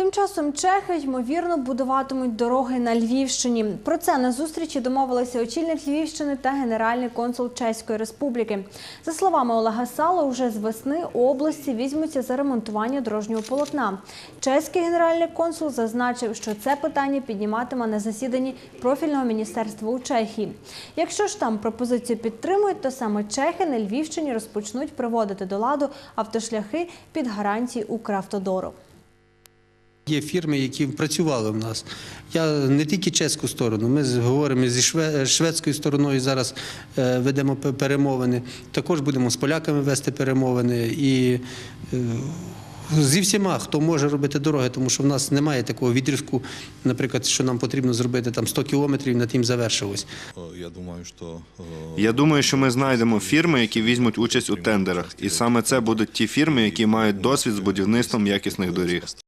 Тим часом чехи ймовірно будуватимуть дороги на Львівщині. Про це на зустрічі домовилися очільник Львівщини та генеральний консул Чеської Республіки. За словами Олега Сало, уже з весни області візьмуться за ремонтування дорожнього полотна. Чеський генеральний консул зазначив, що це питання підніматиме на засіданні профільного міністерства у Чехії. Якщо ж там пропозицію підтримують, то саме чехи на Львівщині розпочнуть приводити до ладу автошляхи під гарантії Укравтодору. Є фірми, які працювали в нас. Я не тільки чеську сторону, ми говоримо зі шведською стороною. Зараз е, ведемо перемовини. Також будемо з поляками вести перемовини і е, зі всіма, хто може робити дороги, тому що в нас немає такого відрізку, наприклад, що нам потрібно зробити там 100 кілометрів, на тим завершилось. Э, Я думаю, э, Я думаю, що ми знайдемо фірми, які візьмуть участь у тендерах, і саме це будуть ті фірми, які мають досвід з будівництвом якісних доріг.